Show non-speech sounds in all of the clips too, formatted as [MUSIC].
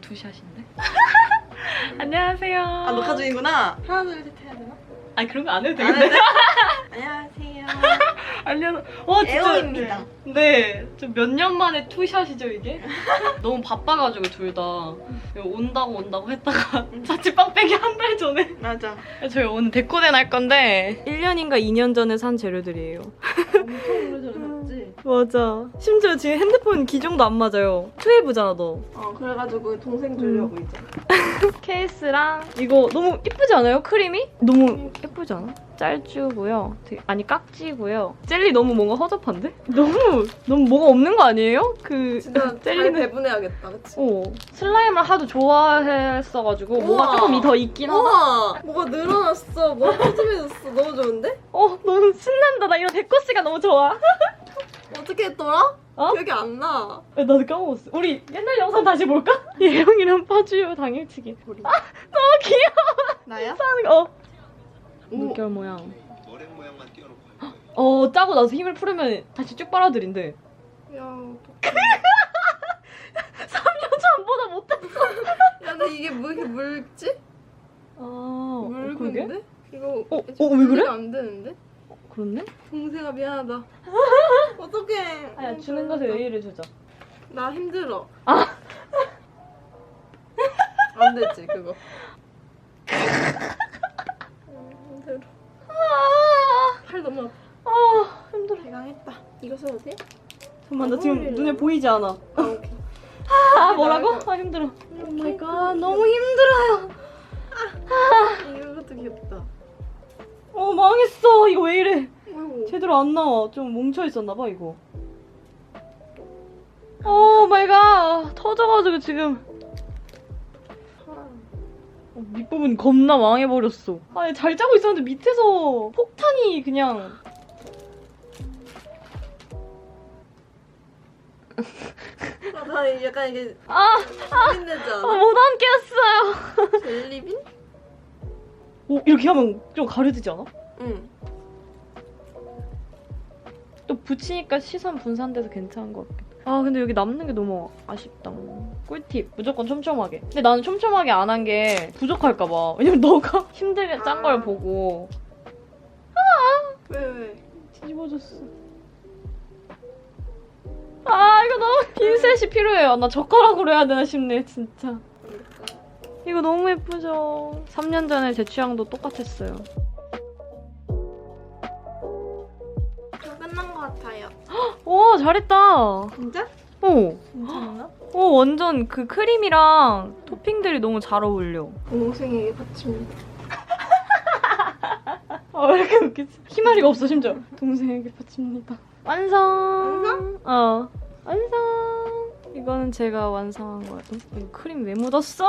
투샷인데? [LAUGHS] 안녕하세요. 아 녹화 중이구나. 하나 둘 셋 해야 되나? 아니 그런 거 안 해도 안 돼? 안녕하세요. [LAUGHS] 안녕. 와 진짜. 에어입니다. 네. 좀 몇 년 만에 투샷이죠 이게? [LAUGHS] 너무 바빠가지고 둘 다 온다고 온다고 했다가 자취방 빼기 한 달 전에 맞아. 저희 오늘 데코덴 할 건데 1년인가 2년 전에 산 재료들이에요. 엄청 오래전에 샀지. 맞아. 심지어 지금 핸드폰 기종도 안 맞아요. 12잖아 너. 어 그래가지고 동생 주려고 이제. [LAUGHS] 케이스랑 이거 너무 예쁘지 않아요? 크림이? 너무 예쁘지 않아? 짤주고요. 되게- 아니 깍지고요. 젤리 너무 뭔가 허접한데? [LAUGHS] 너무 너무 뭐가 없는 거 아니에요? 그 진짜 [LAUGHS] 잘 젤리는 배분해야겠다, 그치? 어 슬라임을 하도 좋아했어가지고 뭐가 우와. 조금 더 있긴 하다. 우와, 뭐가 늘어났어. 뭐가 푸짐해졌어. 너무 좋은데? 어 너무 신난다. 나 이런 데코 씨가 너무 좋아. 어떻게 했더라? 어? 기억이 안 나. 야, 나도 까먹었어. 우리 옛날 영상 다시 볼까? [LAUGHS] 예영이랑 파주요 당일치기. 아 너무 귀여워. 나야? 하는 거. 어. 오. 물결 모양. 머랭 모양만 띄워놓고 할 거예요. 어 짜고 나서 힘을 풀으면 다시 쭉 빨아들인대. 야, 3년 [LAUGHS] 전보다 못했어. [LAUGHS] 야, 근데 이게 왜 이렇게 묽지? 아 그러게? 묽은데? 이거 어, 어, 왜 그래? 안 되는데? 그렇네? 동생아 미안하다. [LAUGHS] 어떡해. 아야 주는 것에 예의를 주자. 나 힘들어. 아. 안 되지 그거. 음, 힘들어. 아, 팔 너무 아파. 아 힘들어. 대강했다. 이거 써도 돼? 잠깐만 나안 지금? 눈에 보이지 않아. 아 오케이. 아 뭐라고? 아 힘들어. 오 마이 갓 너무 힘들어요. 이것도 귀엽다. 어 망했어. 이거 왜 이래? 아이고. 제대로 안 나와. 좀 뭉쳐 있었나 봐 이거. 오 마이 갓 터져가지고 지금 어, 밑부분 겁나 망해버렸어. 아니 잘 짜고 있었는데 밑에서 폭탄이 그냥 아, 나 약간 이게 아, 빈내지 아, 않아? 못 앉겠어요. 젤리빈? 오 이렇게 하면 좀 가려지지 않아? 응. 또 붙이니까 시선 분산돼서 괜찮은 것 같아. 아 근데 여기 남는 게 너무 아쉽다. 꿀팁 무조건 촘촘하게. 근데 나는 촘촘하게 안 한 게 부족할까 봐. 왜냐면 너가 [LAUGHS] 힘들게 짠걸 아. 보고 왜 왜? 뒤집어졌어. 아 이거 너무 핀셋이 필요해요. 나 젓가락으로 해야 되나 싶네 진짜. 이거 너무 예쁘죠. 3년 전에 제 취향도 똑같았어요. 다 끝난 것 같아요. 오 잘했다. 진짜? 어. 괜찮나? 오 완전 그 크림이랑 토핑들이 너무 잘 어울려. 동생에게 바칩니다. 아 왜 이렇게 웃기지? 희마리가 없어 심지어. 동생에게 바칩니다. 완성. 완성? 어 완성. 이거는 제가 완성한 거야. 어, 이거 크림 왜 묻었어?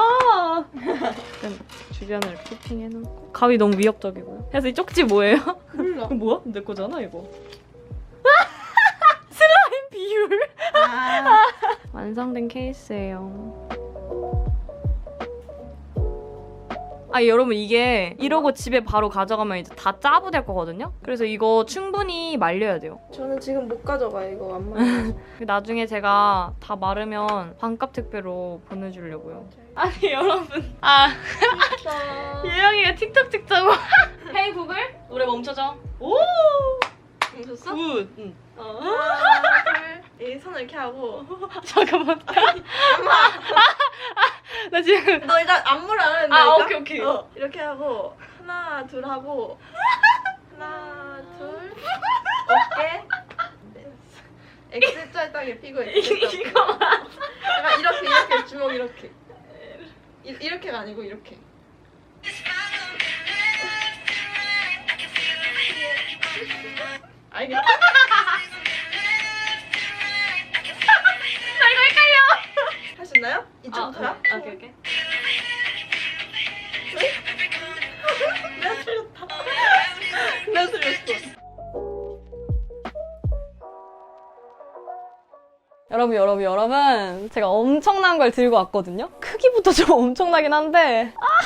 주변을 토핑해놓고 가위 너무 위협적이고요. 그래서 이 쪽지 뭐예요? 몰라. 이거 뭐야? 내 거잖아 이거. [LAUGHS] 슬라임 비율. 아, 완성된 케이스예요. 아 여러분 이게 이러고 집에 바로 가져가면 이제 다 짜부 될 거거든요. 그래서 이거 충분히 말려야 돼요. 저는 지금 못 가져가 이거 안 맞아. [LAUGHS] 나중에 제가 다 마르면 반값 택배로 보내주려고요. 아니 여러분 아 예영이가 [LAUGHS] 틱톡 찍자고. [LAUGHS] 헤이 구글 노래 멈춰줘. 오 멈췄어? 굿. 응. 둘. 이 손을 이렇게 하고. 잠깐만. 나 지금 너 일단 안무를 안 했는데. 아 오케이 오케이. 어, 이렇게 하고 하나 둘 하고 하나 둘 어깨 X자 땅에 피고 X자 이거 약간 이렇게 이렇게 주먹 이렇게 이, 이렇게가 아니고 이렇게 알겠어? 있나요? 이쪽부터요? 아, 오케이 오케이. 내가 틀렸다 내가 틀렸어 여러분 여러분 여러분 제가 엄청난 걸 들고 왔거든요. 크기부터 좀 엄청나긴 한데 아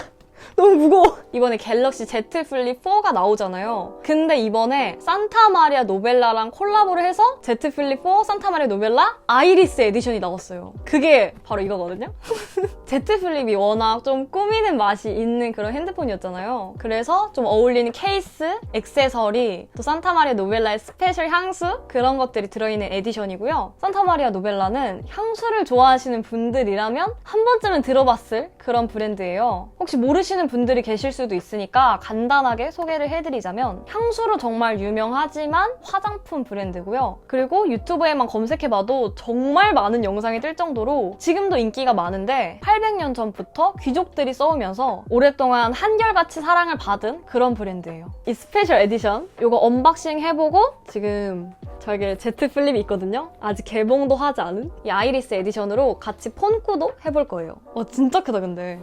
너무 무거워. 이번에 갤럭시 Z 플립 4가 나오잖아요. 근데 이번에 산타 마리아 노벨라랑 콜라보를 해서 Z 플립 4 산타 마리아 노벨라 아이리스 에디션이 나왔어요. 그게 바로 이거거든요. [LAUGHS] Z 플립이 워낙 좀 꾸미는 맛이 있는 그런 핸드폰이었잖아요. 그래서 좀 어울리는 케이스, 액세서리, 또 산타 마리아 노벨라의 스페셜 향수 그런 것들이 들어있는 에디션이고요. 산타 마리아 노벨라는 향수를 좋아하시는 분들이라면 한 번쯤은 들어봤을 그런 브랜드예요. 혹시 모르시는 분들이 계실 수도 있으니까 간단하게 소개를 해드리자면 향수로 정말 유명하지만 화장품 브랜드고요. 그리고 유튜브에만 검색해봐도 정말 많은 영상이 뜰 정도로 지금도 인기가 많은데 800년 전부터 귀족들이 써오면서 오랫동안 한결같이 사랑을 받은 그런 브랜드예요. 이 스페셜 에디션 이거 언박싱 해보고 지금 저에게 Z 플립이 있거든요. 아직 개봉도 하지 않은 이 아이리스 에디션으로 같이 폰꾸도 해볼 거예요. 와 진짜 크다 근데.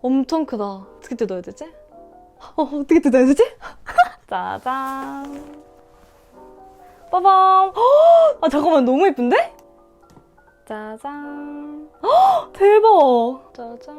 엄청 크다. 어떻게 뜯어야 되지? 어, 어떻게 뜯어야 되지? [LAUGHS] 짜잔. 빠밤. 헉! 아, 잠깐만, 너무 예쁜데? 짜잔. 헉, 대박. 짜잔.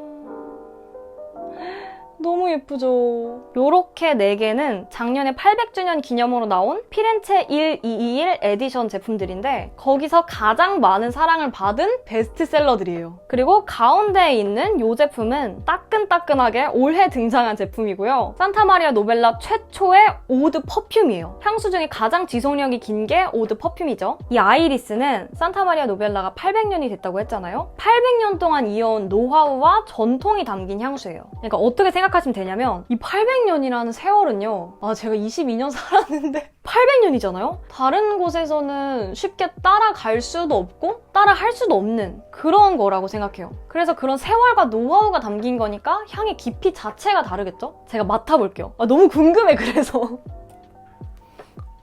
너무 예쁘죠? 요렇게 4개는 작년에 800주년 기념으로 나온 피렌체 1221 에디션 제품들인데 거기서 가장 많은 사랑을 받은 베스트셀러들이에요. 그리고 가운데에 있는 이 제품은 따끈따끈하게 올해 등장한 제품이고요. 산타마리아 노벨라 최초의 오드 퍼퓸이에요. 향수 중에 가장 지속력이 긴 게 오드 퍼퓸이죠. 이 아이리스는 산타마리아 노벨라가 800년이 됐다고 했잖아요. 800년 동안 이어온 노하우와 전통이 담긴 향수예요. 그러니까 어떻게 생각 하시면 되냐면 이 800년이라는 세월은요. 아 제가 22년 살았는데 [LAUGHS] 800년이잖아요? 다른 곳에서는 쉽게 따라갈 수도 없고 따라할 수도 없는 그런 거라고 생각해요. 그래서 그런 세월과 노하우가 담긴 거니까 향의 깊이 자체가 다르겠죠? 제가 맡아볼게요. 아, 너무 궁금해 그래서. [LAUGHS]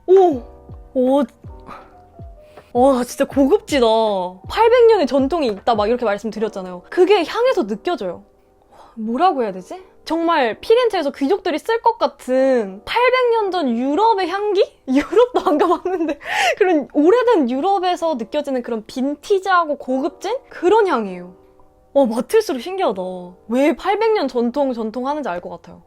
오! 오! 와 진짜 고급지다. 800년의 전통이 있다 막 이렇게 말씀드렸잖아요. 그게 향에서 느껴져요. 뭐라고 해야 되지? 정말 피렌체에서 귀족들이 쓸 것 같은 800년 전 유럽의 향기? [LAUGHS] 유럽도 안 가봤는데 [LAUGHS] 그런 오래된 유럽에서 느껴지는 그런 빈티지하고 고급진 그런 향이에요. 와 맡을수록 신기하다. 왜 800년 전통 전통 하는지 알 것 같아요.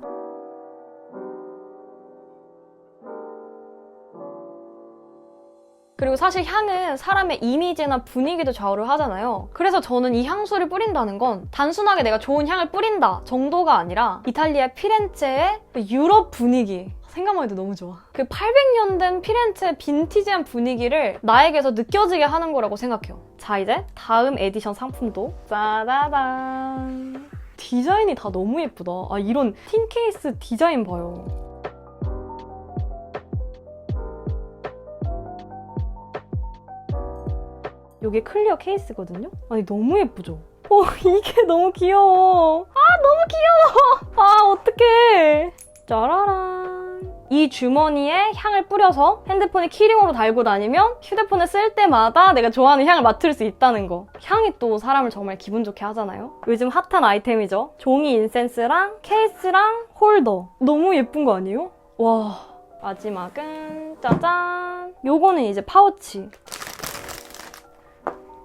그리고 사실 향은 사람의 이미지나 분위기도 좌우를 하잖아요. 그래서 저는 이 향수를 뿌린다는 건 단순하게 내가 좋은 향을 뿌린다 정도가 아니라 이탈리아 피렌체의 그 유럽 분위기. 생각만 해도 너무 좋아. 그 800년 된 피렌체의 빈티지한 분위기를 나에게서 느껴지게 하는 거라고 생각해요. 자, 이제 다음 에디션 상품도 짜자잔. 디자인이 다 너무 예쁘다. 아, 이런 틴 케이스 디자인 봐요. 이게 클리어 케이스거든요? 아니 너무 예쁘죠? 어 [LAUGHS] 이게 너무 귀여워. 아 너무 귀여워. 아 어떡해. 짜라란. 이 주머니에 향을 뿌려서 핸드폰에 키링으로 달고 다니면 휴대폰을 쓸 때마다 내가 좋아하는 향을 맡을 수 있다는 거. 향이 또 사람을 정말 기분 좋게 하잖아요? 요즘 핫한 아이템이죠? 종이 인센스랑 케이스랑 홀더. 너무 예쁜 거 아니에요? 와 마지막은 짜잔. 요거는 이제 파우치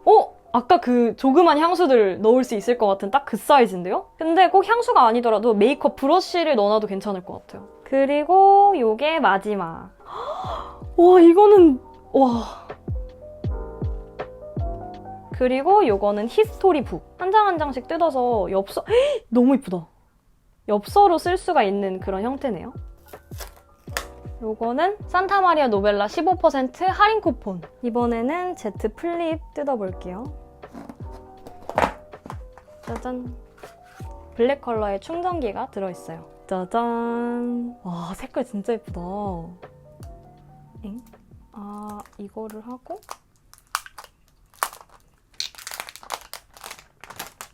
어? 아까 그 조그만 향수들 넣을 수 있을 것 같은 딱 그 사이즈인데요? 근데 꼭 향수가 아니더라도 메이크업 브러쉬를 넣어놔도 괜찮을 것 같아요. 그리고 요게 마지막. [GASPS] 와, 이거는, 와. 그리고 요거는 히스토리 북. 한 장 한 장씩 뜯어서 엽서, 헉, [GASPS] 너무 이쁘다. 엽서로 쓸 수가 있는 그런 형태네요. 요거는 산타마리아 노벨라 15% 할인 쿠폰. 이번에는 Z 플립 뜯어볼게요. 짜잔. 블랙 컬러의 충전기가 들어있어요. 짜잔. 와, 색깔 진짜 예쁘다. 엥? 아, 이거를 하고.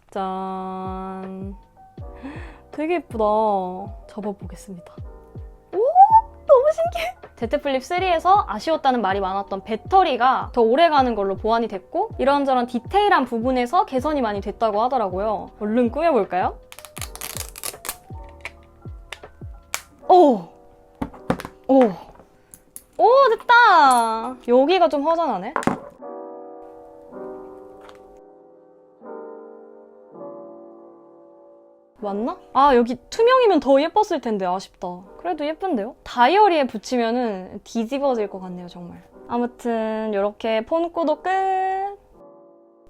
짠. [GASPS] 되게 예쁘다. 접어보겠습니다. 신기해. Z 플립 3에서 아쉬웠다는 말이 많았던 배터리가 더 오래 가는 걸로 보완이 됐고 이런저런 디테일한 부분에서 개선이 많이 됐다고 하더라고요. 얼른 꾸며볼까요? 오! 오! 오, 됐다! 여기가 좀 허전하네. 맞나? 아 여기 투명이면 더 예뻤을 텐데 아쉽다. 그래도 예쁜데요? 다이어리에 붙이면은 뒤집어질 것 같네요 정말. 아무튼 이렇게 폰코도 끝.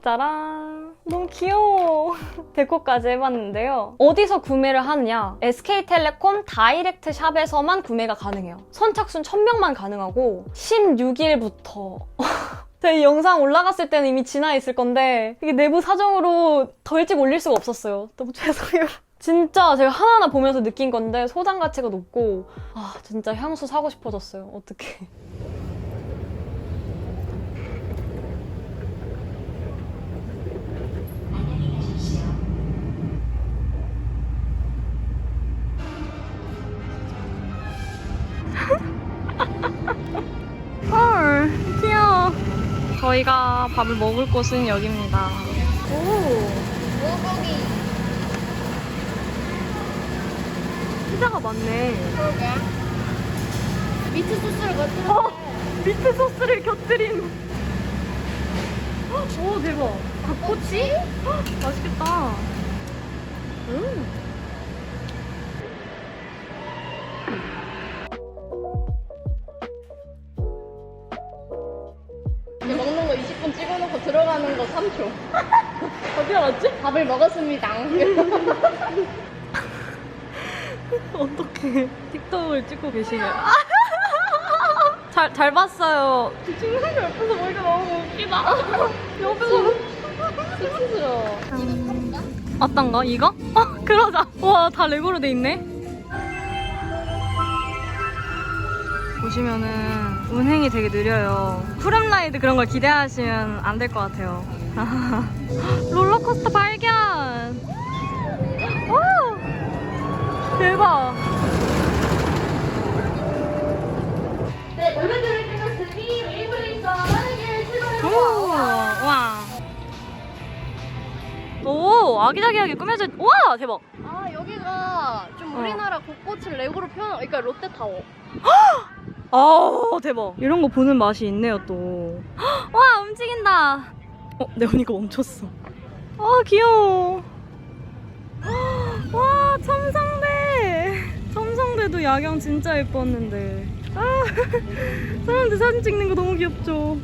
짜란. 너무 귀여워. [LAUGHS] 데코까지 해봤는데요. 어디서 구매를 하느냐? SK텔레콤 다이렉트 샵에서만 구매가 가능해요. 선착순 1000명만 가능하고 16일부터 [LAUGHS] 저희 영상 올라갔을 때는 이미 지나 있을 건데 이게 내부 사정으로 더 일찍 올릴 수가 없었어요. 너무 [LAUGHS] 죄송해요. 진짜 제가 하나하나 보면서 느낀 건데 소장 가치가 높고 아 진짜 향수 사고 싶어졌어요. 어떡해. 저희가 밥을 먹을 곳은 여기입니다. 오고기. 피자가 많네. 미트 소스를 곁들여. 어, 미트 소스를 곁들인. 오 대박. 닭꼬치? 헉, 맛있겠다. 음. 들어가는 거 3초. [LAUGHS] 어디 알았지? 밥을 먹었습니다. [LAUGHS] 어떡해. 틱톡을 찍고 계시네요. 잘, 잘 봤어요. 찍는 게 옆에서 보니까 너무 웃기다. [LAUGHS] 옆에서. 수치스러워. 어떤 거? 이거? 어, 그러자. 와, 다 레고로 돼 있네. 보시면은 운행이 되게 느려요. 푸름라이드 그런 걸 기대하시면 안 될 것 같아요. [LAUGHS] 롤러코스터 발견! 와! 대박! 네, 노래들을 끝났으니 웨이브레이서 빠르게 오. 와. 오, 아기자기하게 꾸며져. 있- 우와, 대박. 아, 여기가 좀 어. 우리나라 곳곳을 레고로 표현, 그러니까 롯데타워. 아, 대박. 이런 거 보는 맛이 있네요, 또. [GASPS] 와, 움직인다. 어, 내 언니가 멈췄어. 아, 귀여워. [GASPS] 와, 첨성대. 첨성대도 야경 진짜 예뻤는데. 아, [LAUGHS] 사람들 사진 찍는 거 너무 귀엽죠.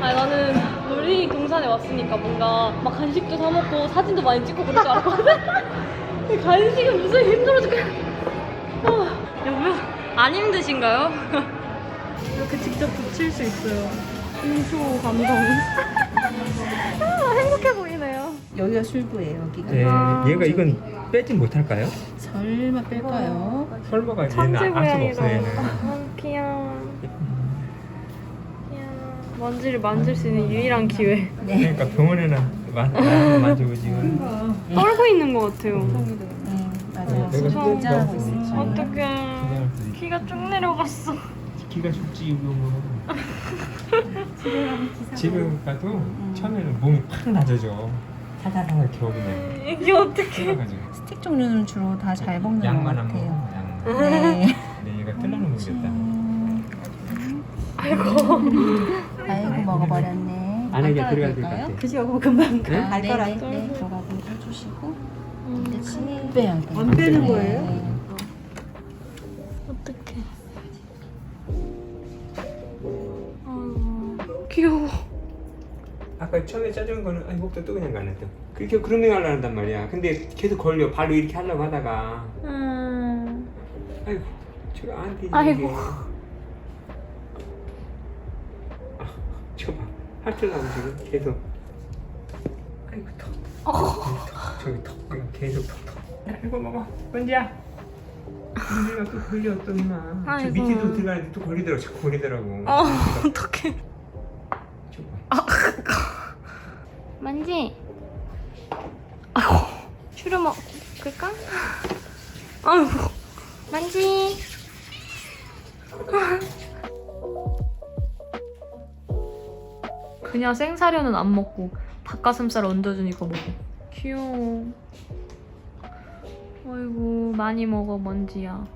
아니 나는 놀이동산에 왔으니까 뭔가 막 간식도 사 먹고 사진도 많이 찍고 그럴 줄 알았거든. [LAUGHS] 간식은 무슨 힘들어 죽겠. 어, 여러분 안 힘드신가요? [LAUGHS] 이렇게 직접 붙일 수 있어요. 인쇼 감동. [LAUGHS] 아, 행복해 보이네요. 여기가 술부예요. 여기가 네, 아, 얘가 이건 빼진 못할까요? 설마 뺄까요? 설마가 얘는 천재 알 수가 고양이다. 없어 얘는. 아, 귀여워. 귀여워. 먼지를 만질 수 있는 유일한 기회. 네. 그러니까 병원에는 만- 만- 만지고 지금 떨고 있는 것 같아요. 네, 긴장하고 또- 있어요. 어떡해. 키가 쭉 내려갔어. 기가 죽지 이거 집에 가도 처음에는 몸이 팍 낮아져 사사사사 겨우네 이게 어떡해. 스틱 종류는 주로 다 잘 먹는 것 양만 안 먹어 같아요. 양만 네. [LAUGHS] 근데 얘가 뜰라는 모르겠다 음, 아이고. 아이고 먹어버렸네. 안에 이게 될 것? 같아 그죠? 금방 네? 아, 갈 거라. 네, 네, 네. 들어가고 해주시고 음, 빼야. 안 빼는 네. 거예요? 어떡해. 아, 귀여워. 아까 처음에 짜준 거는 아이 목도 또 그냥 가네 또 그렇게 그루밍 하려 한단 말이야 근데 계속 걸려 발로 이렇게 하려고 하다가 음. 아이고 저거 안 되지 아이고. 이게. 아, 저거 봐. 할줄 나면 지금 계속 아이고 턱 턱, 저기 턱 그냥 계속 턱턱 아이고 먹어 먼지야 먼지가 또 걸려 또 이마 저 아이고. 밑에도 들어가는데 또 걸리더라고 자꾸 걸리더라고 어, [LAUGHS] 어떡해. 저거 봐. [LAUGHS] 만지. 아이고. 슈르 먹을까? 아이고. 만지. 그냥 생사료는 안 먹고 닭가슴살 얹어준 이거 먹어. 귀여워. 아이고 많이 먹어 먼지야.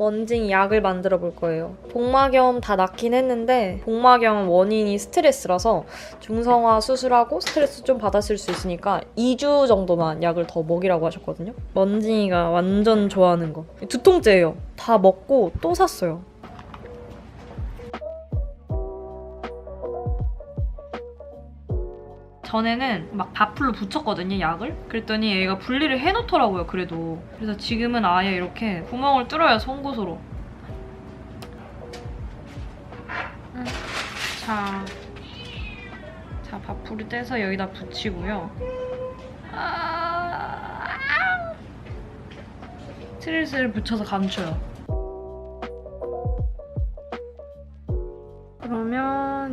먼징이 약을 만들어 볼 거예요. 복막염 다 낫긴 했는데 복막염 원인이 스트레스라서 중성화 수술하고 스트레스 좀 받았을 수 있으니까 2주 정도만 약을 더 먹이라고 하셨거든요. 먼징이가 완전 좋아하는 거. 두 통째예요. 다 먹고 또 샀어요. 전에는 막 밥풀로 붙였거든요, 약을. 그랬더니 얘가 분리를 해놓더라고요, 그래도. 그래서 지금은 아예 이렇게 구멍을 뚫어요, 송곳으로. 음. 자, 자, 밥풀을 떼서 여기다 붙이고요. 아, 스릴스릴 붙여서 감춰요.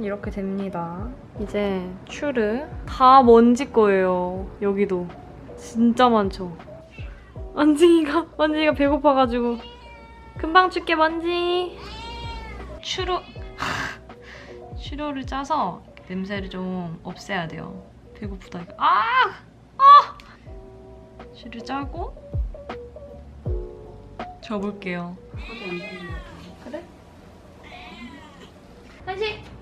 이렇게 됩니다. 이제 추르 다 먼지 거예요. 여기도 진짜 많죠. 먼지가 먼지가 배고파가지고 금방 줄게 먼지. 추루 추루를 짜서 냄새를 좀 없애야 돼요. 배고프다 이거. 아! 아! 추루 짜고 접을게요. 그래? 한시.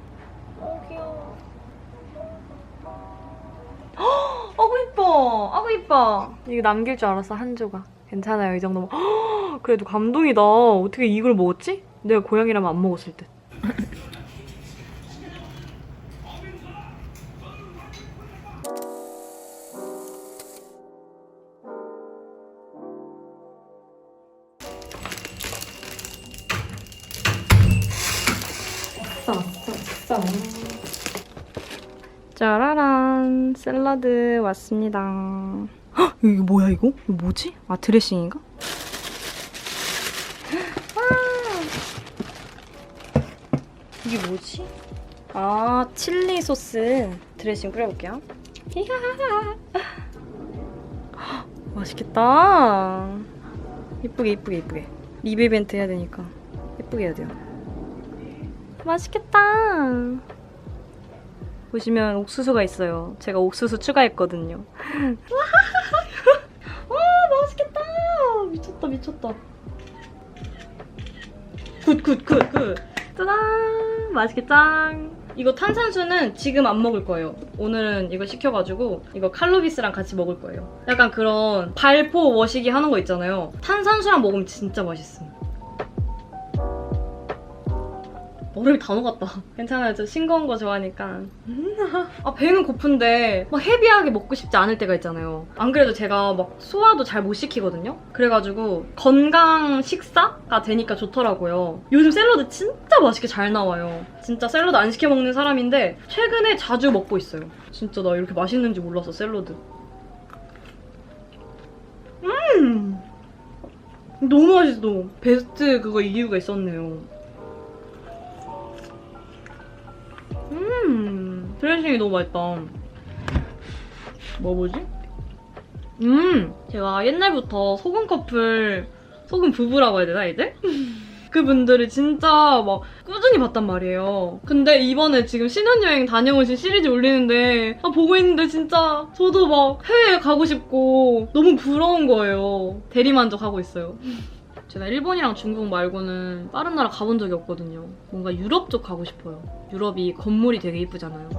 아구 이뻐. 아구 이뻐. 이거 남길 줄 알았어 한 조각. 괜찮아요 이 정도면. 헉, 그래도 감동이다. 어떻게 이걸 먹었지? 내가 고양이라면 안 먹었을 듯. 짜라란 샐러드 왔습니다. 헉, 이거 뭐야 이거? 이거 뭐지? 아 드레싱인가? 와. 이게 뭐지? 아 칠리 소스 드레싱 뿌려볼게요. [LAUGHS] 맛있겠다. 이쁘게 이쁘게 이쁘게 리뷰 이벤트 해야 되니까 예쁘게 해야 돼요. 맛있겠다. 보시면 옥수수가 있어요. 제가 옥수수 추가했거든요. [LAUGHS] 와 맛있겠다. 미쳤다 미쳤다. 굿굿굿 굿. 짜잔 맛있게 짱. 이거 탄산수는 지금 안 먹을 거예요. 오늘은 이거 시켜가지고 이거 칼로비스랑 같이 먹을 거예요. 약간 그런 발포 워시기 하는 거 있잖아요. 탄산수랑 먹으면 진짜 맛있음. 얼음이 다 녹았다. 괜찮아요. 저 싱거운 거 좋아하니까. 아, 배는 고픈데 막 헤비하게 먹고 싶지 않을 때가 있잖아요. 안 그래도 제가 막 소화도 잘 못 시키거든요. 그래가지고 건강 식사가 되니까 좋더라고요. 요즘 샐러드 진짜 맛있게 잘 나와요. 진짜 샐러드 안 시켜 먹는 사람인데 최근에 자주 먹고 있어요. 진짜 나 이렇게 맛있는지 몰랐어, 샐러드. 음! 너무 맛있어. 베스트 그거 이유가 있었네요. 드레싱이 너무 맛있다. 먹어보지? 음, 제가 옛날부터 소금 커플, 소금 부부라고 해야 되나, 이제? [LAUGHS] 그분들을 진짜 막 꾸준히 봤단 말이에요. 근데 이번에 지금 신혼여행 다녀오신 시리즈 올리는데, 아, 보고 있는데 진짜 저도 막 해외에 가고 싶고 너무 부러운 거예요. 대리만족하고 있어요. 제가 일본이랑 중국 말고는 다른 나라 가본 적이 없거든요. 뭔가 유럽 쪽 가고 싶어요. 유럽이 건물이 되게 이쁘잖아요.